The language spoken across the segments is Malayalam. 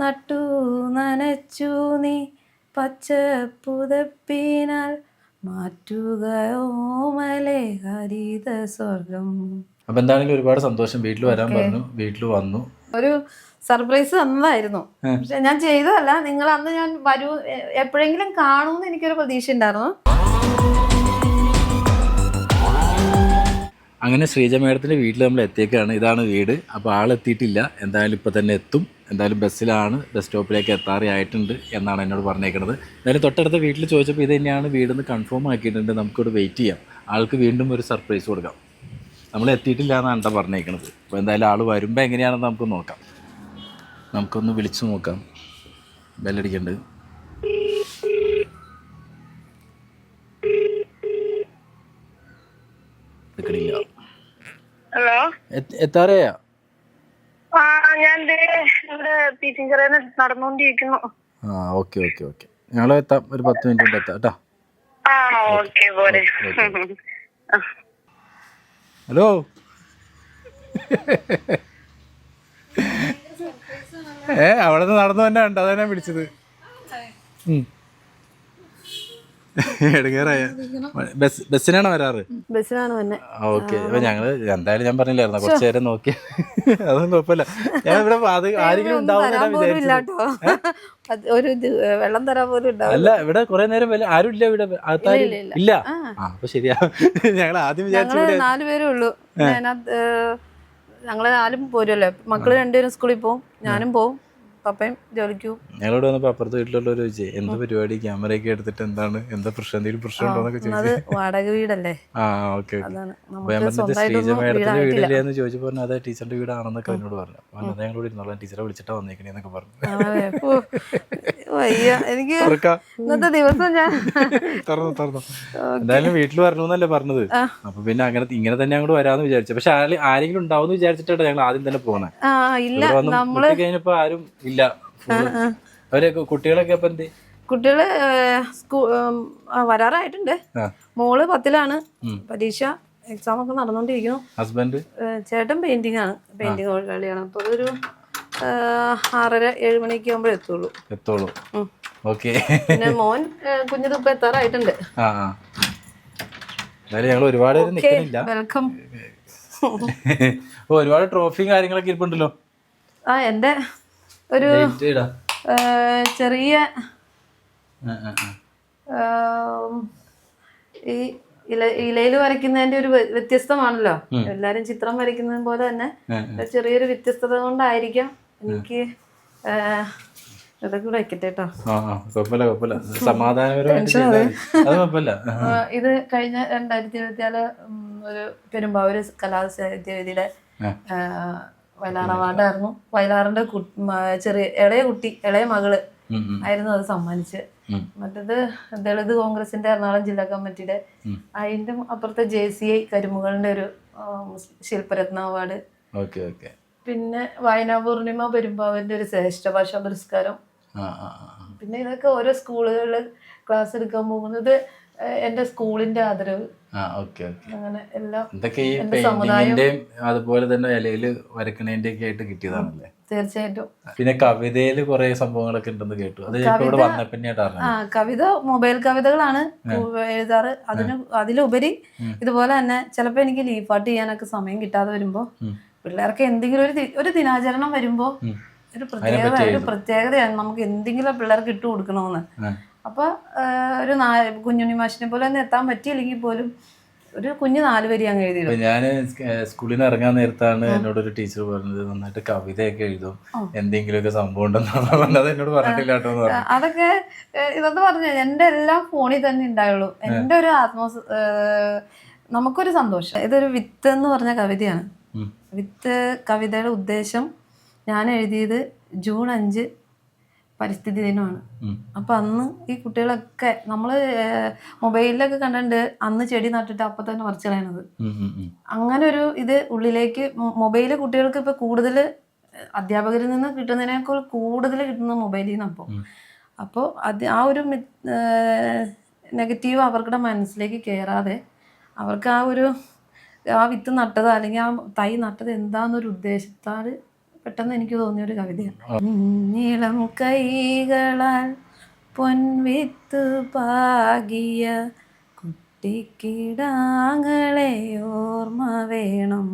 നട്ടു നനച്ചു നീ പച്ച പുതപ്പിനാൽ മാറ്റുകയോ മലേ ഹരിത സ്വർഗം. അപ്പൊ എന്താണെങ്കിലും ഒരുപാട് സന്തോഷം. വീട്ടിൽ വരാൻ പറഞ്ഞു. വീട്ടിൽ വന്നു. ഒരു സർപ്രൈസ് തന്നതായിരുന്നു. പക്ഷെ ഞാൻ ചെയ്തതല്ല. നിങ്ങൾ അന്ന് ഞാൻ വരൂ. എപ്പോഴെങ്കിലും കാണുമെന്ന് എനിക്കൊരു പ്രതീക്ഷ ഉണ്ടായിരുന്നു അങ്ങനെ ശ്രീജ മേഡത്തിന്റെ വീട്ടിൽ നമ്മൾ എത്തിയേക്കാണ്. ഇതാണ് വീട്. അപ്പോൾ ആളെത്തിയിട്ടില്ല. എന്തായാലും ഇപ്പൊ തന്നെ എത്തും. എന്തായാലും ബസ്സിലാണ് ബസ് സ്റ്റോപ്പിലേക്ക് എത്താറായിട്ടുണ്ട് എന്നാണ് എന്നോട് പറഞ്ഞേക്കുന്നത് എന്തായാലും തൊട്ടടുത്ത വീട്ടിൽ ചോദിച്ചപ്പോൾ ഇത് തന്നെയാണ് വീടെന്ന് കൺഫേം ആക്കിയിട്ടുണ്ട്. നമുക്കിവിടെ വെയിറ്റ് ചെയ്യാം. ആൾക്ക് വീണ്ടും ഒരു സർപ്രൈസ് കൊടുക്കാം. നമ്മൾ എത്തിയിട്ടില്ല എന്നാണ് കേട്ടോ പറഞ്ഞേക്കുന്നത് അപ്പോൾ എന്തായാലും ആൾ വരുമ്പോൾ എങ്ങനെയാണെന്ന് നമുക്ക് നോക്കാം. നമുക്കൊന്ന് വിളിച്ചു നോക്കാം. ബെല്ലടിക്കണ്ട്. ഹലോ എത്ത- എത്താറായാ? ആ ഞാൻ ഇവിടെ നടന്നുകൊണ്ടിരിക്കുന്നു. ആ ഓക്കെ ഓക്കെ ഓക്കെ. ഞങ്ങൾ എത്താം. ഒരു പത്ത് മിനിറ്റ് കൊണ്ട് എത്താം കേട്ടോ. ഹലോ? ഏ അവിടെ നിന്ന് നടന്നു തന്നെ ഉണ്ട് അതന്നെ വിളിച്ചത്. ഉം. ബസ്സിനാണ് വരാറ്? ബസ്സിനാണ് വന്നെ. ഓക്കെ. അപ്പൊ ഞങ്ങൾ എന്തായാലും ഞാൻ പറഞ്ഞില്ലായിരുന്നു? കുറച്ചു നേരം നോക്കി. അതൊന്നും കുഴപ്പമില്ല. ഞാൻ ഇവിടെ അത് ആരെങ്കിലും ഒരു വെള്ളം തരാൻ പോലും അല്ല ഇവിടെ കുറെ നേരം വല്ല ആരും ഇല്ല ഇവിടെ? അകത്താരും ഇല്ല, ആ. അപ്പൊ ശരിയാ. ഞങ്ങൾ ആദ്യം വിചാരിച്ചു നാലുപേരേ ഉള്ളൂ. ഞങ്ങൾ നാലും പോരുമല്ലോ. മക്കൾ രണ്ടുപേരും സ്കൂളിൽ പോവും. ഞാനും പോവും. പപ്പയും ജോലിക്ക് പോകും ഞങ്ങളോട് വന്നപ്പോ അപ്പുറത്തെ വീട്ടിലുള്ളവർ ചോദിച്ചേ എന്ത് പരിപാടി? ക്യാമറയൊക്കെ എടുത്തിട്ട് എന്താണ്? എന്താ പ്രശ്നം? എന്തെങ്കിലും പ്രശ്നം ഉണ്ടോന്നൊക്കെ അത് ചോദിച്ചു. വാടക വീടല്ലേ? ആ ഓക്കെ മേഡത്തിന്റെ വീടായിട്ടില്ല വീടില്ലേ എന്ന് ചോദിച്ചപ്പോ പറഞ്ഞു അതെ ടീച്ചറിന്റെ വീടാണെന്നൊക്കെ എന്നോട് പറഞ്ഞു. അതെ ഞങ്ങളോട് ഇരുന്നോളാം. ടീച്ചറെ വിളിച്ചിട്ടാ വന്നേക്കണേന്നൊക്കെ പറഞ്ഞു. അതെ. വയ്യ. എനിക്ക്. ഇന്നത്തെ ദിവസം ഞാൻ തുറന്നു തുറന്നു. എന്തായാലും വീട്ടിൽ വരണം എന്നല്ലേ പറഞ്ഞത് അപ്പൊ പിന്നെ അങ്ങനെ ഇങ്ങനെ തന്നെ അങ്ങോട്ട് വരാന്ന് വിചാരിച്ചു. പക്ഷെ ആരെ- ആരെങ്കിലും ഉണ്ടാവും വിചാരിച്ചിട്ടാണ് ഞങ്ങൾ ആദ്യം തന്നെ പോകുന്നത് ഇല്ല. നമ്മൾ കഴിഞ്ഞപ്പോ ആരും ഇല്ല. അവരൊക്കെ അവരെ കുട്ടികളൊക്കെ അപ്പൊ എന്ത്? കുട്ടികൾ സ്കൂ വരാറായിട്ടുണ്ട്. മോൾ പത്തിലാണ്. പരീക്ഷ എക്സാം ഒക്കെ നടന്നുകൊണ്ടിരിക്കുന്നു ഹസ്ബൻഡ് ചേട്ടൻ പെയിന്റിംഗ് ആണ്. പെയിന്റിംഗ് കളിയാണ്. അപ്പൊ അതൊരു ഏഹ് ആറര ഏഴ് മണിക്ക് ആകുമ്പോഴേ എത്തുള്ളൂ. എത്തുള്ളൂ. ഓക്കെ. പിന്നെ മോൻ ഏഹ് കുഞ്ഞിത് ഇപ്പൊ എത്താറായിട്ടുണ്ട്. ഞങ്ങൾ ഒരുപാട് വെൽക്കം ഒരുപാട് ട്രോഫിയും കാര്യങ്ങളൊക്കെ ഇരിപ്പുണ്ടല്ലോ. ആ എന്റെ ഒരു ചെറിയ ഈ ഇല ഇലയിൽ വരയ്ക്കുന്നതിന്റെ ഒരു വ്യത്യസ്തമാണല്ലോ. എല്ലാരും ചിത്രം വരയ്ക്കുന്നത് പോലെ തന്നെ ചെറിയൊരു വ്യത്യസ്തത കൊണ്ടായിരിക്കാം എനിക്ക് ഇതൊക്കെ കൂടെ കേട്ടോ ആ ആ. കുഴപ്പമില്ല കുഴപ്പമില്ല. സമാധാനപരമായിട്ട് ചെയ്താൽ മതി. അത് കുഴപ്പമില്ല. ഇത് കഴിഞ്ഞ രണ്ടായിരത്തി ഇരുപത്തിനാല് ഒരു പെരുമ്പാവൂര് കലാസാഹിത്യവേദിയുടെ ആ. വയലാർ അവാർഡായിരുന്നു വയലാറിന്റെ ചെറിയ ഇളയ കുട്ടി ഇളയ മകൾ ആയിരുന്നു അത് സമ്മാനിച്ച്. മറ്റത് ദളിത് കോൺഗ്രസിന്റെ എറണാകുളം ജില്ലാ കമ്മിറ്റിയുടെ. അതിന്റെ അപ്പുറത്തെ ജെ സി ഐ കരിമുകളുടെ ഒരു ശില്പരത്ന അവാർഡ് പിന്നെ വായനാ പൂർണിമ പെരുമ്പാവിന്റെ ഒരു ശ്രേഷ്ഠ ഭാഷാ പുരസ്കാരം. പിന്നെ ഇതൊക്കെ ഓരോ സ്കൂളുകളിൽ ക്ലാസ് എടുക്കാൻ പോകുന്നത് എന്റെ സ്കൂളിന്റെ ഓക്കെ അങ്ങനെ എല്ലാം ഇതൊക്കെ ഈ എന്റെ പെയിന്റിങ്ങിന്റെയും അതുപോലെ തന്നെ ഇലയിൽ വരക്കണേന്റെ ഒക്കെ ആയിട്ട് കിട്ടിയതാണല്ലേ? തീർച്ചയായിട്ടും. പിന്നെ കവിതയിൽ കുറെ സംഭവങ്ങളൊക്കെ ഉണ്ടെന്ന് കേട്ടു. അത് ഇപ്പൊ വന്ന വന്നപ്പിന്നെയായിട്ട് ആ കവിത മൊബൈൽ കവിതകളാണ് എഴുതാറ്. അതിന് അതിലുപരി. ഇതുപോലെ തന്നെ ചിലപ്പോൾ എനിക്ക് ലീഫാട്ട് ചെയ്യാനൊക്കെ സമയം കിട്ടാതെ വരുമ്പോൾ. പിള്ളേർക്ക് എന്തെങ്കിലും ഒരു ഒരു ദിനാചരണം വരുമ്പോൾ ഒരു പ്രത്യേകത ഒരു പ്രത്യേകതയാണ്. നമുക്ക് എന്തെങ്കിലും പിള്ളേർക്ക് ഇട്ടു കൊടുക്കണമെന്ന് ആ. അപ്പൊ ഒരു നാല് കുഞ്ഞുണ്ണി മാഷിനെ പോലെ തന്നെ എത്താൻ പറ്റിയില്ലെങ്കിൽ പോലും ഒരു കുഞ്ഞു നാല് വരി അങ്ങ് എഴുതി ഞാൻ സ്കൂളിൽ നിന്ന് ഇറങ്ങാൻ നേരത്താണ് എന്നോട് ഒരു ടീച്ചർ പറഞ്ഞത്. നന്നായിട്ട് കവിതയൊക്കെ എഴുതും. എന്തെങ്കിലുമൊക്കെ സംഭവം ഉണ്ടെന്നാണ് അത് എന്നോട് പറഞ്ഞിട്ടില്ല കേട്ടോ അതൊക്കെ ഇതൊന്ന് പറഞ്ഞു എന്റെ എല്ലാം ഫോണിൽ തന്നെ ഉണ്ടായുള്ളൂ. എന്റെ ഒരു ആത്മ നമുക്കൊരു സന്തോഷം. ഇതൊരു വിത്ത് എന്ന് പറഞ്ഞ കവിതയാണ്. വിത്ത് കവിതയുടെ ഉദ്ദേശം ഞാൻ എഴുതിയത് ജൂൺ അഞ്ച് പരിസ്ഥിതി ദിനമാണ്. അപ്പൊ അന്ന് ഈ കുട്ടികളൊക്കെ നമ്മൾ മൊബൈലിലൊക്കെ കണ്ടിട്ടുണ്ട് അന്ന് ചെടി നട്ടിട്ട് അപ്പൊ തന്നെ പറിച്ചു കളയണത്. അങ്ങനെ ഒരു ഇത് ഉള്ളിലേക്ക് മൊബൈൽ കുട്ടികൾക്ക് ഇപ്പൊ കൂടുതൽ അധ്യാപകരിൽ നിന്ന് കിട്ടുന്നതിനേക്കാൾ കൂടുതൽ കിട്ടുന്ന മൊബൈലിൽ നിന്ന് അപ്പോൾ. അപ്പോൾ അത് ആ ഒരു നെഗറ്റീവ് അവരുടെ മനസ്സിലേക്ക് കയറാതെ അവർക്ക് ആ ഒരു ആ വിത്ത് നട്ടത് അല്ലെങ്കിൽ ആ തൈ നട്ടത് എന്താന്നൊരു ഉദ്ദേശത്താൽ പെട്ടെന്ന് എനിക്ക് തോന്നിയ ഒരു കവിതയാണ് നീളം കൈകളാൽ പൊൻവിത്ത് പാകിയ കുട്ടിക്കിടാങ്ങളെ ഓർമ്മ വേണം.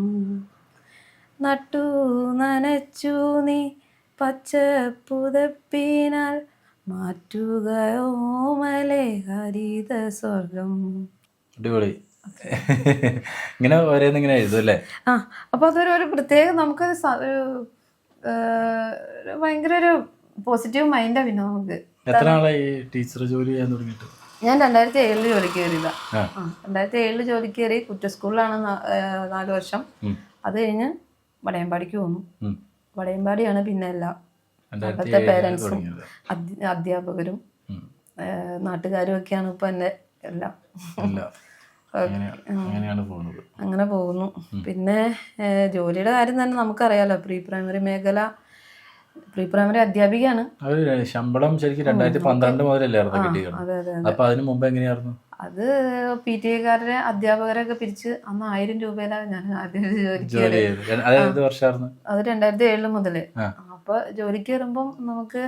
നട്ടു നനച്ചു നീ പച്ച പുതപ്പിനാൽ ഓമലേ ഹരിത സ്വർഗം. അടിപൊളി. ഇങ്ങനെ ഓരോന്നിങ്ങനെ എഴുതും അല്ലേ? ആ അപ്പോൾ അതൊരു ഒരു പ്രത്യേക നമുക്കൊരു ഭയങ്കര ഒരു പോസിറ്റീവ് മൈൻഡാണ് പിന്നെ നമുക്ക്. എത്ര നാളായി ടീച്ചർ ജോലി ചെയ്യാൻ തുടങ്ങിയിട്ട്? ഞാൻ രണ്ടായിരത്തി ഏഴിൽ ജോലിക്ക് കയറിയതാ രണ്ടായിരത്തി ഏഴിൽ ജോലിക്ക് കയറി കുറ്റ സ്കൂളിലാണ് നാല് വർഷം. അത് കഴിഞ്ഞ് വടയമ്പാടിക്ക് പോന്നു. വടയമ്പാടിയാണ് പിന്നെ എല്ലാം അവിടുത്തെ പേരൻസും അധ്യാപകരും നാട്ടുകാരും ഒക്കെയാണ് ഇപ്പൊ എന്റെ എല്ലാം. അങ്ങനെ പോകുന്നു. പിന്നെ ജോലിയുടെ കാര്യം തന്നെ നമുക്കറിയാലോ. പ്രീ പ്രൈമറി മേഖല പ്രീ പ്രൈമറി അധ്യാപികയാണ് ശമ്പളം ശരിക്കും രണ്ടായിരത്തി പന്ത്രണ്ട് മുതലല്ലായിരുന്നു കിട്ടിയത് അതെ അതെ അപ്പൊ അതിന് മുമ്പ് എങ്ങനെയായിരുന്നു? അത് പി ടി എക്കാരുടെ അധ്യാപകരൊക്കെ പിരിച്ച് അന്ന് ആയിരം രൂപയിലാണ് ഞാൻ ആദ്യം ജോലിക്ക് അത് രണ്ടായിരത്തി ഏഴിൽ മുതൽ. അപ്പൊ ജോലിക്ക് വരുമ്പം നമുക്ക്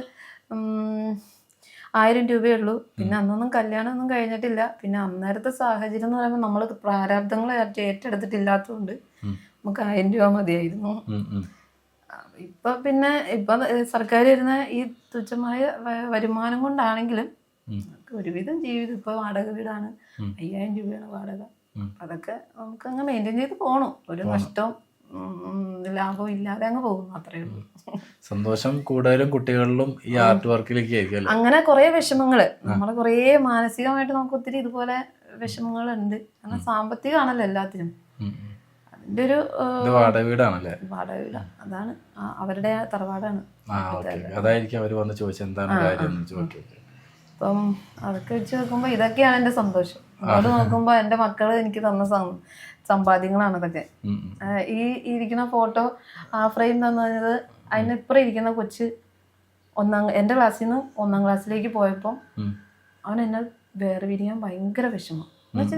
ആയിരം രൂപയേ ഉള്ളൂ. പിന്നെ അന്നൊന്നും കല്യാണമൊന്നും കഴിഞ്ഞിട്ടില്ല. പിന്നെ അന്നേരത്തെ സാഹചര്യം എന്ന് പറയുമ്പോൾ നമ്മൾ പ്രാരാബ്ദങ്ങൾ ഏറ്റെടുത്തിട്ടില്ലാത്തതുകൊണ്ട് നമുക്ക് ആയിരം രൂപ മതിയായിരുന്നു. ഇപ്പൊ പിന്നെ ഇപ്പൊ സർക്കാർ വരുന്ന ഈ തുച്ഛമായ വരുമാനം കൊണ്ടാണെങ്കിലും ഒരുവിധം ജീവിതം ഇപ്പൊ വാടക വീടാണ്. അയ്യായിരം രൂപയാണ് വാടക. അതൊക്കെ നമുക്ക് അങ്ങ് മെയിന്റെയിൻ ചെയ്ത് പോകണം ഒരു നഷ്ടവും ഉം, ലാഭവും ഇല്ലാതെ അങ്ങ് പോകുന്നു അത്രേ ഉള്ളൂ. സന്തോഷം കൂടുതലും കുട്ടികളിലും ഈ ആർട്ട് വർക്കിലേക്ക് ആയിരിക്കും അങ്ങനെ കുറെ വിഷമങ്ങൾ. നമ്മളെ കുറെ മാനസികമായിട്ട് നമുക്ക് ഒത്തിരി ഇതുപോലെ വിഷമങ്ങൾ ഉണ്ട് കാരണം സാമ്പത്തികമാണല്ലോ എല്ലാത്തിനും. അതിന്റെ ഒരു വാടക വീടാണല്ലേ വാടക വീടാണ് അതാണ്. അവരുടെ തറവാടാണ്. അതായിരിക്കും അവർ വന്ന് ചോദിച്ചെന്താണ് കാര്യം അപ്പം അതൊക്കെ വെച്ച് നോക്കുമ്പോൾ ഇതൊക്കെയാണ് എന്റെ സന്തോഷം. അത് നോക്കുമ്പോ എന്റെ മക്കൾ എനിക്ക് തന്ന സമ്പാദ്യങ്ങളാണ് ഇതൊക്കെ. ആ, ഈ ഇരിക്കുന്ന ഫോട്ടോ ആ ഫ്രെയിം തന്നത് അതിനിപ്പുറം ഇരിക്കുന്ന കൊച്ച് ഒന്നാം എന്റെ ക്ലാസ്സിൽ നിന്ന് ഒന്നാം ക്ലാസ്സിലേക്ക് പോയപ്പോൾ. അവൻ എന്നെ വേറെ വിരിയാൻ ഭയങ്കര വിഷമം.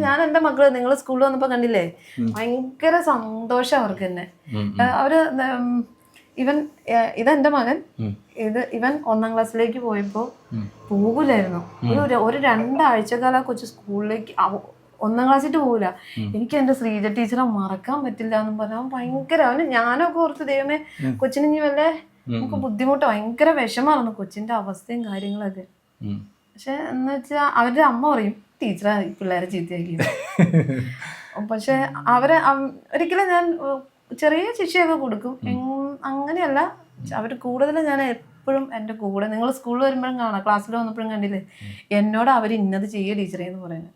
ഞാൻ എന്റെ മക്കൾ നിങ്ങൾ സ്കൂളിൽ വന്നപ്പോൾ കണ്ടില്ലേ? ഭയങ്കര സന്തോഷം അവർക്ക് തന്നെ അവർ ഇവൻ ഇതെന്റെ മകൻ. ഇത് ഇവൻ ഒന്നാം ക്ലാസ്സിലേക്ക് പോയപ്പോ പോകില്ലായിരുന്നു പോകൂലായിരുന്നു. ഒരു ഒരു രണ്ടാഴ്ചക്കാലം ആ കൊച്ചു സ്കൂളിലേക്ക് ഒന്നാം ക്ലാസ്സിട്ട് പോകില്ല എനിക്ക് എന്റെ ശ്രീജ ടീച്ചറെ മറക്കാൻ പറ്റില്ല എന്ന് പറഞ്ഞാൽ ഭയങ്കര അവന് ഞാനൊക്കെ ഓർത്ത് ദൈവമേ കൊച്ചിന് ഇനി വല്ല നമുക്ക് ബുദ്ധിമുട്ട് ഭയങ്കര വിഷമായിരുന്നു കൊച്ചിന്റെ അവസ്ഥയും കാര്യങ്ങളൊക്കെ. പക്ഷെ എന്ന് വെച്ചാൽ അവരുടെ അമ്മ പറയും ടീച്ചറെ പിള്ളേരെ ചീത്തയാക്കി പക്ഷെ അവരെ ഒരിക്കലും ഞാൻ ചെറിയ ശിക്ഷയൊക്കെ കൊടുക്കും. അങ്ങനെയല്ല. അവർ കൂടുതലും ഞാൻ എപ്പോഴും എന്റെ കൂടെ നിങ്ങൾ സ്കൂളിൽ വരുമ്പോഴും കാണാം. ക്ലാസ്സിൽ വന്നപ്പോഴും കണ്ടില്ലേ? എന്നോട് അവർ ഇന്നത് ചെയ്യുക ടീച്ചറേ എന്ന് പറയുന്നത്.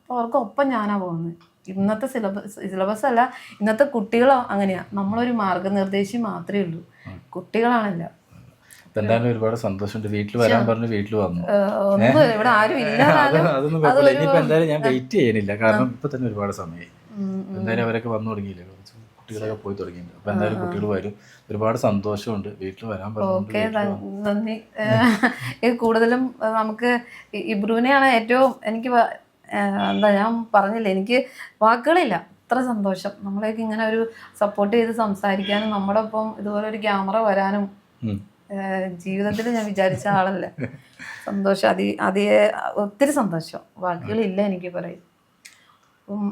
അപ്പോൾ അവർക്ക് ഒപ്പം ഞാനാ പോകുന്നത്. ഇന്നത്തെ സിലബസ് സിലബസ് അല്ല ഇന്നത്തെ കുട്ടികളോ അങ്ങനെയാ. നമ്മളൊരു മാർഗനിർദ്ദേശി മാത്രമേ ഉള്ളൂ. കുട്ടികളാണല്ല. എന്തായാലും ഒരുപാട് സന്തോഷമുണ്ട്. വീട്ടിൽ വരാൻ പറഞ്ഞു വീട്ടിൽ വന്നു. ഇവിടെ ആരും ഇല്ല അത് അതൊന്നും കുഴപ്പമില്ല. ഇനിയിപ്പോ എന്തായാലും ഞാൻ വെയിറ്റ് ചെയ്യണില്ല കാരണം ഇപ്പൊ തന്നെ ഒരുപാട് സമയമായി എന്തായാലും അവരൊക്കെ വന്നു തുടങ്ങിയില്ലേ? കുറച്ച് കുട്ടികളൊക്കെ പോയി തുടങ്ങിയിട്ടുണ്ട്. അപ്പൊ എന്തായാലും കുട്ടികൾ വരും. ഒരുപാട് സന്തോഷമുണ്ട്. വീട്ടിൽ വരാൻ ഓക്കെ നന്ദി. കൂടുതലും നമുക്ക് ഇബ്രുവിനെയാണ് ഏറ്റവും എനിക്ക് എന്താ ഞാൻ പറഞ്ഞില്ലേ എനിക്ക് വാക്കുകളില്ല. അത്ര സന്തോഷം. നമ്മളെയൊക്കെ ഇങ്ങനെ ഒരു സപ്പോർട്ട് ചെയ്ത് സംസാരിക്കാനും നമ്മുടെ ഒപ്പം ഇതുപോലെ ഒരു ക്യാമറ വരാനും ജീവിതത്തിൽ ഞാൻ വിചാരിച്ച ആളല്ല. സന്തോഷം. അതി അതിയെ ഒത്തിരി സന്തോഷം. വാക്കുകളില്ല എനിക്ക് പറയും ഉം,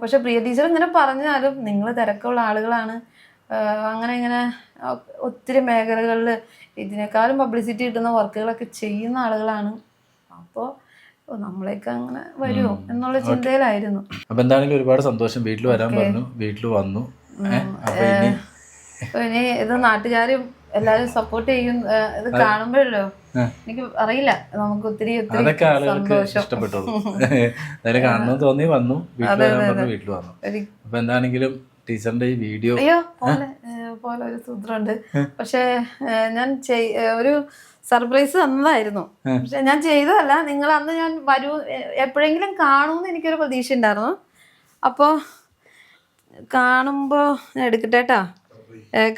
പക്ഷെ പ്രിയ ടീച്ചർ ഇങ്ങനെ പറഞ്ഞാലും നിങ്ങൾ തിരക്കുള്ള ആളുകളാണ്. അങ്ങനെ ഇങ്ങനെ ഒത്തിരി മേഖലകളിൽ ഇതിനേക്കാളും പബ്ലിസിറ്റി കിട്ടുന്ന വർക്കുകളൊക്കെ ചെയ്യുന്ന ആളുകളാണ്. അപ്പോൾ നമ്മളെയൊക്കെ അങ്ങനെ വരുമോ എന്നുള്ള ചിന്തയിലായിരുന്നു. അപ്പൊ എന്താണെങ്കിലും ഒരുപാട് സന്തോഷം. വീട്ടിൽ വരാൻ പറഞ്ഞു. വീട്ടിൽ വന്നു. അപ്പൊ ഇനി ഇത് നാട്ടുകാരും എല്ലാവരും സപ്പോർട്ട് ചെയ്യും ഇത് കാണുമ്പോഴല്ലോ. എനിക്ക് അറിയില്ല നമുക്ക് ഒത്തിരി ഒത്തിരി അതൊക്കെ ആളുകൾക്ക് സന്തോഷം. എന്തായാലും കാണണമെന്ന് തോന്നി വന്നു വീട്ടിൽ പറഞ്ഞു വീട്ടിൽ വന്നു. അപ്പൊ എന്താണെങ്കിലും ടീച്ചറിന്റെ ഈ വീഡിയോ അയ്യോ പോലെ ഒരു സൂത്രമുണ്ട്. പക്ഷെ ഞാൻ ഒരു സർപ്രൈസ് തന്നതായിരുന്നു. പക്ഷെ ഞാൻ ചെയ്തതല്ല. നിങ്ങൾ അന്ന് ഞാൻ വരൂ എപ്പോഴെങ്കിലും കാണൂന്ന് എനിക്കൊരു പ്രതീക്ഷ ഉണ്ടായിരുന്നു. അപ്പോൾ കാണുമ്പോൾ ഞാൻ എടുക്കട്ടെ കേട്ടാ.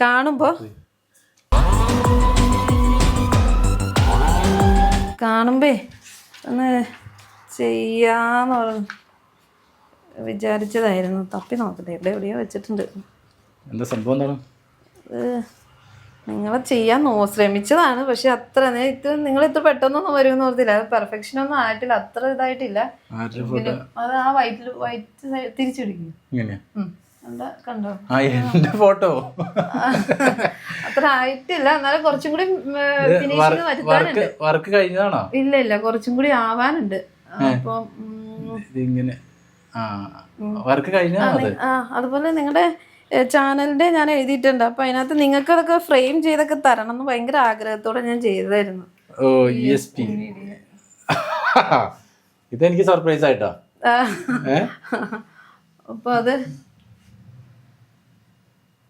കാണുമ്പോൾ കാണുമ്പേ ഒന്ന് ചെയ്യാന്ന് പറഞ്ഞു. വിചാരിച്ചതായിരുന്നു. തപ്പി നോക്കട്ടെ. എവിടെ എവിടെയോ വെച്ചിട്ടുണ്ട്. എന്താ സംഭവം എന്താണ്? നിങ്ങൾ ചെയ്യാൻ നോ ശ്രമിച്ചതാണ്. പക്ഷെ അത്ര ഇത് നിങ്ങൾ ഇത്ര പെട്ടെന്നൊന്നും വരുമെന്ന് ഓർത്തില്ല. അത് പെർഫെക്ഷൻ ഒന്നും ആയിട്ടില്ല. അത്ര ഇതായിട്ടില്ല. അത് ആ വൈറ്റിൽ വൈറ്റ് തിരിച്ചു ഇങ്ങനെയാ? എന്താ കണ്ടോ? എന്റെ ഫോട്ടോ. അത്ര ആയിട്ടില്ല. എന്നാലും കുറച്ചും കൂടി വർക്ക് വരുത്താനുണ്ട്. വർക്ക് കഴിഞ്ഞതാണോ? ഇല്ല ഇല്ല. കുറച്ചും കൂടി ആവാനുണ്ട്. അപ്പൊ ഇങ്ങനെ വർക്ക് കഴിഞ്ഞതാണോ ആ അതുപോലെ നിങ്ങളുടെ ചാനലിന്റെ ഞാൻ എഴുതിയിട്ടുണ്ട്. അപ്പൊ അതിനകത്ത് നിങ്ങൾക്ക് അതൊക്കെ ഫ്രെയിം ചെയ്തൊക്കെ തരണം എന്ന് ഭയങ്കര ആഗ്രഹത്തോടെ ഞാൻ ചെയ്തതായിരുന്നു. ഓ എസ് പി ഇതെനിക്ക് സർപ്രൈസ് ആയിട്ടോ. അപ്പൊ അത്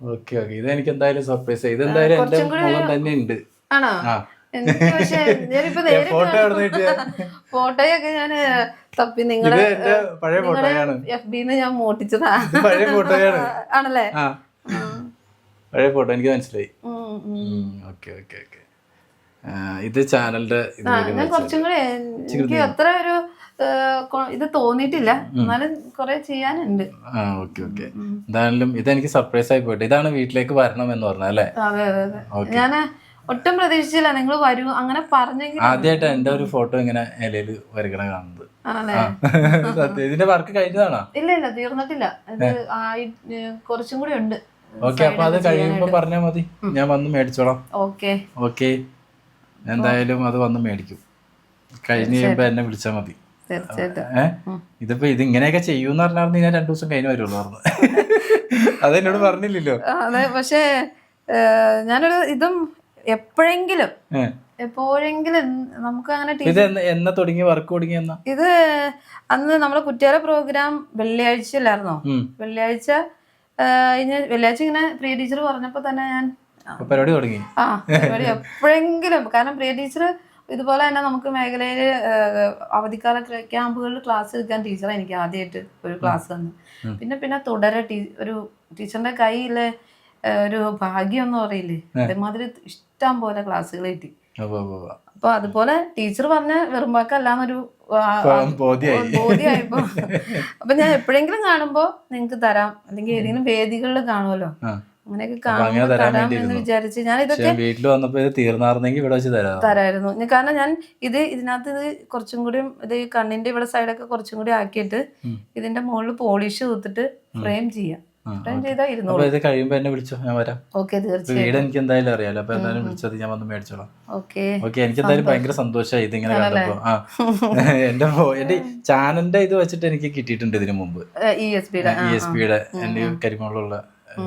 ഓക്കെ ഓക്കെ. ഇതെനിക്ക് എന്തായാലും സർപ്രൈസ് ഇതെന്തായാലും എന്റെ മുഖം തന്നെ ഉണ്ട് ആണോ ഫോട്ടോയൊക്കെ ഞാൻ തപ്പി നിങ്ങളുടെ പഴയ ഫോട്ടോയാണ്. എഫ് ബിന്ന് ഞാൻ മോട്ടിച്ചതാ. പഴയ ഫോട്ടോയാണ്. ആണല്ലേ? പഴയ ഫോട്ടോ എനിക്ക് മനസ്സിലായി. Okay okay okay. ഇത് ചാനലിന്റെ കുറച്ചും കൂടി എനിക്ക് അത്ര ഒരു ഇത് തോന്നിയിട്ടില്ല. എന്നാലും കുറെ ചെയ്യാനുണ്ട്. Okay okay. എന്തായാലും ഇതെനിക്ക് സർപ്രൈസ് ആയി പോയിട്ട്. ഇതാണ് വീട്ടിലേക്ക് വരണം എന്ന് പറഞ്ഞ അല്ലേ? അതെ അതെ അതെ. ഞാൻ ഒട്ടും പ്രതീക്ഷിച്ചില്ല. നിങ്ങൾ വരൂ. അങ്ങനെ പറഞ്ഞെങ്കിൽ ആദ്യമായിട്ട് എന്റെ ഒരു ഫോട്ടോ ഇങ്ങനെ ഇലയിൽ വരക്കണ കാണുന്നത്. ഇതിന്റെ വർക്ക് കഴിഞ്ഞതാണോ? ഇല്ല ഇല്ല തീർന്നിട്ടില്ല. ഇത് കുറച്ചും കൂടി ഉണ്ട്. ഓക്കെ അപ്പൊ അത് കഴിയുമ്പോ പറഞ്ഞാൽ മതി. ഞാൻ വന്ന് മേടിച്ചോളാം. ഓക്കെ. ഓക്കെ. എന്തായാലും അത് വന്ന് മേടിക്കും. കഴിഞ്ഞ് കഴിയുമ്പോ എന്നെ വിളിച്ചാൽ മതി. തീർച്ചയായിട്ടും. ഇതിപ്പോ ഇത് ഇങ്ങനെയൊക്കെ ചെയ്യൂന്ന് പറഞ്ഞാൽ ഞാൻ രണ്ടു ദിവസം കഴിഞ്ഞ് വരുള്ളൂ പറഞ്ഞു. അതെന്നോട് പറഞ്ഞില്ലല്ലോ. അതെ പക്ഷേ ഞാനൊരു ഇതും എപ്പോഴെങ്കിലും എപ്പോഴെങ്കിലും നമുക്ക് അങ്ങനെ ഇത് എന്ന് തുടങ്ങി വർക്ക് തുടങ്ങി ഇത് അന്ന് നമ്മളെ കുറ്റിയാല പ്രോഗ്രാം വെള്ളിയാഴ്ച അല്ലായിരുന്നോ? ഉം. വെള്ളിയാഴ്ച ഇനി വെള്ളിയാഴ്ച ഇങ്ങനെ പ്രിയ ടീച്ചർ പറഞ്ഞപ്പോ തന്നെ ഞാൻ പരിപാടി തുടങ്ങി. ആ പരിപാടി എപ്പോഴെങ്കിലും കാരണം പ്രിയ ടീച്ചർ ഇതുപോലെ തന്നെ നമുക്ക് മേഖലയിൽ അവധിക്കാല ക്യാമ്പുകളിൽ ക്ലാസ് എടുക്കാൻ ടീച്ചർ എനിക്ക് ആദ്യമായിട്ട് ഒരു ക്ലാസ് തന്നു പിന്നെ പിന്നെ തുടരെ ടീ ഒരു ടീച്ചറിന്റെ കയ്യിലെ ഒരു ഭാഗ്യം എന്ന് പറയില്ലേ അതേമാതിരി ഇഷ്ടം പോലെ ക്ലാസ്സുകൾ കിട്ടി. അപ്പൊ അതുപോലെ ടീച്ചർ പറഞ്ഞ വെറുമ്പാക്കല്ലാന്നൊരു. ബോധ്യായപ്പോ. അപ്പൊ ഞാൻ എപ്പോഴെങ്കിലും കാണുമ്പോ നിങ്ങക്ക് തരാം. അല്ലെങ്കിൽ ഏതെങ്കിലും വേദികളിൽ കാണുമല്ലോ. അങ്ങനെയൊക്കെ എന്ന് വിചാരിച്ച് ഞാൻ ഇതൊക്കെ വീട്ടിൽ വന്നപ്പോ ഇത് തീർന്നാർന്നെങ്കിൽ ഇവിടെ വെച്ച് തരാം. തരായിരുന്നു. കാരണം ഞാൻ ഇത് ഇതിനകത്ത് ഇത് കുറച്ചും കൂടി ഇത് കണ്ണിന്റെ ഇവിടെ സൈഡൊക്കെ കുറച്ചും കൂടി ആക്കിയിട്ട് ഇതിന്റെ മുകളിൽ പോളിഷ് തൂത്തിട്ട് ഫ്രെയിം ചെയ്യാം. ഇത് കഴിയുമ്പോ എന്നെ വിളിച്ചോ? ഞാൻ വരാം. വീട് എനിക്ക് എന്തായാലും അറിയാലോ. അപ്പൊ എന്തായാലും വിളിച്ചത് ഞാൻ വന്ന് മേടിച്ചോളാം. ഓക്കെ എനിക്ക് എന്തായാലും ഭയങ്കര സന്തോഷമായി ഇതിങ്ങനെ കണ്ടപ്പോ. ആ. എന്റെ എന്റെ ചാനലിന്റെ ഇത് വെച്ചിട്ട് എനിക്ക് കിട്ടിയിട്ടുണ്ട് ഇതിനു മുമ്പ്. ഇ എസ് പിയുടെ ഇ എസ് പിയുടെ എന്റെ കരിമുള്ള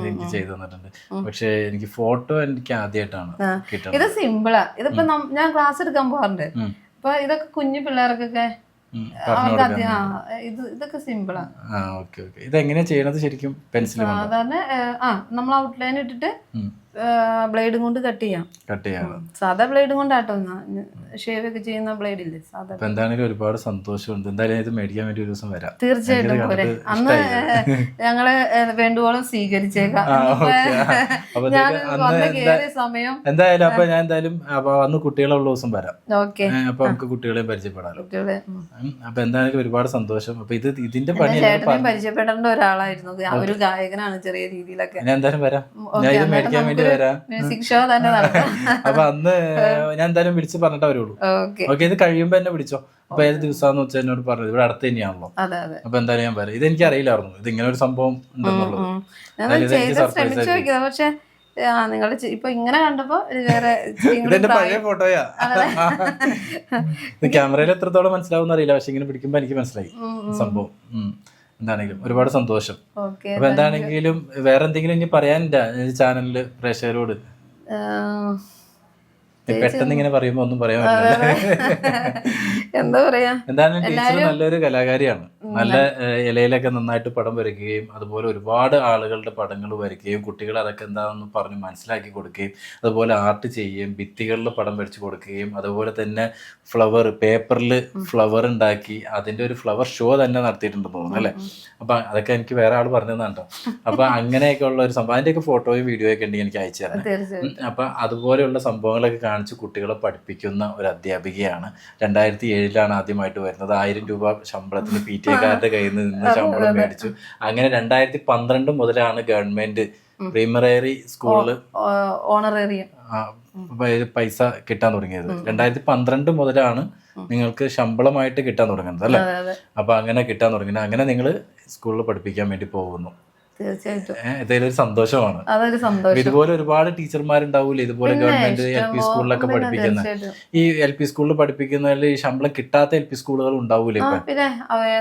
എനിക്ക് ചെയ്തു തന്നിട്ടുണ്ട്. പക്ഷെ എനിക്ക് ഫോട്ടോ എനിക്ക് ആദ്യമായിട്ടാണ് കിട്ടുന്നത്. ഇത് സിമ്പിളാ ഇതിപ്പോ ഞാൻ ക്ലാസ് എടുക്കാൻ പോകാറുണ്ട്. അപ്പൊ ഇതൊക്കെ കുഞ്ഞു പിള്ളേർക്കൊക്കെ ഇതൊക്കെ സിമ്പിളാ ഇത് എങ്ങനെയാ ചെയ്യണത് ശരിക്കും? പെൻസിൽ സാധാരണ ആ നമ്മൾ ഔട്ട്ലൈൻ ഇട്ടിട്ട് ബ്ലേഡും കൊണ്ട് കട്ട് ചെയ്യാം. കട്ട് ചെയ്യാം. സാധാ ബ്ലേഡും കൊണ്ടാട്ടോ ഷേവ് ഒക്കെ ചെയ്യുന്ന ബ്ലേഡ് ഇല്ലേ? സാധാ എന്താണെങ്കിലും ഒരുപാട് സന്തോഷമുണ്ട്. എന്തായാലും ഇത് മേടിക്കാൻ വേണ്ടി ഒരു ദിവസം വരാം. തീർച്ചയായിട്ടും പോരെ. അന്ന്. ഞങ്ങൾ വേണ്ടുവോളം സ്വീകരിച്ചേക്കാം. സമയം എന്തായാലും അപ്പൊ ഞാൻ എന്തായാലും അപ്പൊ അന്ന് കുട്ടികളുള്ള ദിവസം വരാം. ഓക്കെ. അപ്പൊ നമുക്ക് പരിചയപ്പെടാലോ. കുട്ടികളെ. ഉം, അപ്പൊ എന്തായാലും ഒരുപാട് സന്തോഷം. അപ്പൊ ഇത് ഇതിന്റെ പണി. പരിചയപ്പെടേണ്ട ഒരാളായിരുന്നു. ഒരു ഗായകനാണ് ചെറിയ രീതിയിലൊക്കെ. ഞാൻ എന്തായാലും വരാം. ഞാൻ ഇത് മേടിക്കാൻ വേണ്ടി മ്യൂസിക് ഷോ തന്നെ നടത്താം അപ്പൊ അന്ന് ഞാൻ എന്തായാലും വിളിച്ച് പറഞ്ഞിട്ടേ വരുള്ളൂ ഓക്കെ. ഇത് കഴിയുമ്പോ എന്നെ വിളിച്ചോ. അപ്പൊ ഏത് ദിവസമാന്ന് വെച്ചാൽ എന്നോട് പറഞ്ഞത് ഇവിടെ അടുത്ത് തന്നെയാണല്ലോ. അപ്പൊ എന്തായാലും ഞാൻ പറയാം ഇത് എനിക്ക് അറിയില്ലായിരുന്നു. ഇത് ഇങ്ങനെ ഒരു സംഭവം ഉണ്ടെന്നുള്ളത്. ഇതെനിക്ക്. നോക്കിയതാ. ആ നിങ്ങൾ ഇപ്പൊ ഇങ്ങനെ കണ്ടപ്പോ വേറെ പഴയ ഫോട്ടോയാ. ക്യാമറയിൽ എത്രത്തോളം മനസ്സിലാവും അറിയില്ല. പക്ഷെ ഇങ്ങനെ പിടിക്കുമ്പോ എനിക്ക് മനസ്സിലായി സംഭവം. എന്താണെങ്കിലും. ഒരുപാട് സന്തോഷം. അപ്പൊ എന്താണെങ്കിലും വേറെ എന്തെങ്കിലും ഇനി പറയാനില്ല ചാനലിൽ പ്രേക്ഷകരോട്? പെട്ടെന്ന് ഇങ്ങനെ പറയുമ്പോ ഒന്നും പറയാൻ പറ്റില്ല. എന്താ പറയാ? എന്തായാലും ടീച്ചർ നല്ലൊരു കലാകാരിയാണ്. നല്ല ഇലയിലൊക്കെ നന്നായിട്ട് പടം വരയ്ക്കുകയും അതുപോലെ ഒരുപാട് ആളുകളുടെ പടങ്ങൾ വരയ്ക്കുകയും കുട്ടികൾ അതൊക്കെ എന്താണെന്ന് പറഞ്ഞ് മനസ്സിലാക്കി കൊടുക്കുകയും അതുപോലെ ആർട്ട് ചെയ്യുകയും ഭിത്തികളിൽ പടം വരച്ച് കൊടുക്കുകയും അതുപോലെ തന്നെ ഫ്ലവർ പേപ്പറിൽ ഫ്ലവർ ഉണ്ടാക്കി അതിന്റെ ഒരു ഫ്ലവർ ഷോ തന്നെ നടത്തിയിട്ടുണ്ടെന്ന് തോന്നുന്നു അല്ലേ? അപ്പൊ അതൊക്കെ എനിക്ക് വേറെ ആൾ പറഞ്ഞു അപ്പൊ അങ്ങനെയൊക്കെ ഉള്ള ഒരു സംഭവം അതിന്റെയൊക്കെ ഫോട്ടോയും വീഡിയോ ഒക്കെ ഉണ്ടെങ്കിൽ എനിക്ക് അയച്ചു തരാം അപ്പൊ അതുപോലെയുള്ള സംഭവങ്ങളൊക്കെ കാണിച്ച് കുട്ടികളെ പഠിപ്പിക്കുന്ന ഒരു അധ്യാപികയാണ്. രണ്ടായിരത്തി ഏഴിലാണ് ആദ്യമായിട്ട് വരുന്നത്. ആയിരം രൂപ ശമ്പളത്തിന് പി ടി എക്കാരുടെ കയ്യിൽ നിന്ന് ശമ്പളം മേടിച്ചു. അങ്ങനെ രണ്ടായിരത്തി പന്ത്രണ്ട് മുതലാണ് ഗവൺമെന്റ് പ്രീമറേറി സ്കൂളിൽ ഓണറേറിയം. പൈസ കിട്ടാൻ തുടങ്ങിയത്. രണ്ടായിരത്തി പന്ത്രണ്ട് മുതലാണ് നിങ്ങൾക്ക് ശമ്പളമായിട്ട് കിട്ടാൻ തുടങ്ങുന്നത് അല്ലേ? അപ്പൊ അങ്ങനെ കിട്ടാൻ തുടങ്ങുന്നത് അങ്ങനെ നിങ്ങൾ സ്കൂളിൽ പഠിപ്പിക്കാൻ വേണ്ടി പോകുന്നു. തീർച്ചയായിട്ടും. ഇതൊരു സന്തോഷമാണ്. അതൊരു സന്തോഷം. ഇതുപോലെ ഒരുപാട് ടീച്ചർമാരുണ്ടാവൂലേ ഇതുപോലെ ഗവൺമെന്റ് എൽ പി സ്കൂളിലൊക്കെ പഠിപ്പിക്കുന്ന? ഈ എൽ പി സ്കൂളിൽ പഠിപ്പിക്കുന്നതിൽ ഈ ശമ്പളം കിട്ടാത്ത എൽ പി സ്കൂളുകൾ ഉണ്ടാവൂലേ പിന്നെ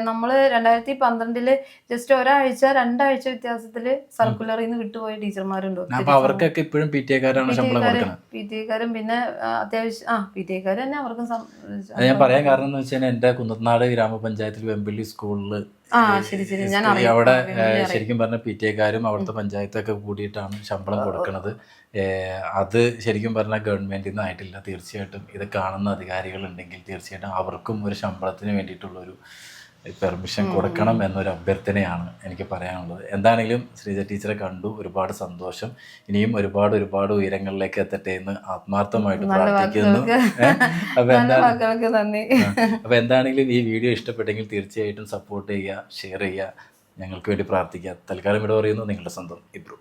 നമ്മൾ രണ്ടായിരത്തി പന്ത്രണ്ടിൽ ജസ്റ്റ് ഒരാഴ്ച രണ്ടാഴ്ച വ്യത്യാസത്തിൽ സർക്കുലറിൽ നിന്ന് വിട്ടുപോയ ടീച്ചർമാരുണ്ട് അപ്പൊ അവർക്കൊക്കെ ഇപ്പോഴും പി ടി എക്കാരാണ് ശമ്പളം കൊടുക്കുന്നത് പി ടി എക്കാരും പിന്നെ അത്യാവശ്യം ആ പി ടി എക്കാര് തന്നെ അവർക്കും ഞാൻ പറയാൻ കാരണം എന്ന് വെച്ചാൽ എന്റെ കുന്നത്തനാട് ഗ്രാമപഞ്ചായത്തിൽ വെമ്പിള്ളി സ്കൂളിൽ ആ ശരി ശരി. ഞാൻ അറിയാം. അവിടെ. ശരിക്കും പറഞ്ഞ പി ടി എക്കാരും അവിടുത്തെ പഞ്ചായത്തൊക്കെ കൂടിയിട്ടാണ് ശമ്പളം കൊടുക്കുന്നത് അത് ശരിക്കും പറഞ്ഞ ഗവൺമെന്റിൽ നിന്ന് ആയിട്ടില്ല. തീർച്ചയായിട്ടും ഇത് കാണുന്ന അധികാരികൾ ഉണ്ടെങ്കിൽ തീർച്ചയായിട്ടും അവർക്കും ഒരു ശമ്പളത്തിന് വേണ്ടിയിട്ടുള്ള ഒരു പെർമിഷൻ കൊടുക്കണം എന്നൊരു അഭ്യർത്ഥനയാണ് എനിക്ക് പറയാനുള്ളത്. എന്താണെങ്കിലും ശ്രീജ ടീച്ചറെ കണ്ടു ഒരുപാട് സന്തോഷം. ഇനിയും ഒരുപാട് ഒരുപാട് ഉയരങ്ങളിലേക്ക് എത്തട്ടെ എന്ന് ആത്മാർത്ഥമായിട്ട് പ്രാർത്ഥിക്കുന്നു? അപ്പൊ എന്താണ്? എന്താണെങ്കിലും ഈ വീഡിയോ ഇഷ്ടപ്പെട്ടെങ്കിൽ തീർച്ചയായിട്ടും സപ്പോർട്ട് ചെയ്യുക ഷെയർ ചെയ്യുക. ഞങ്ങൾക്ക് വേണ്ടി പ്രാർത്ഥിക്കുക. തൽക്കാലം ഇവിടെ പറയുന്നു. നിങ്ങളുടെ സ്വന്തം ഇബ്രു.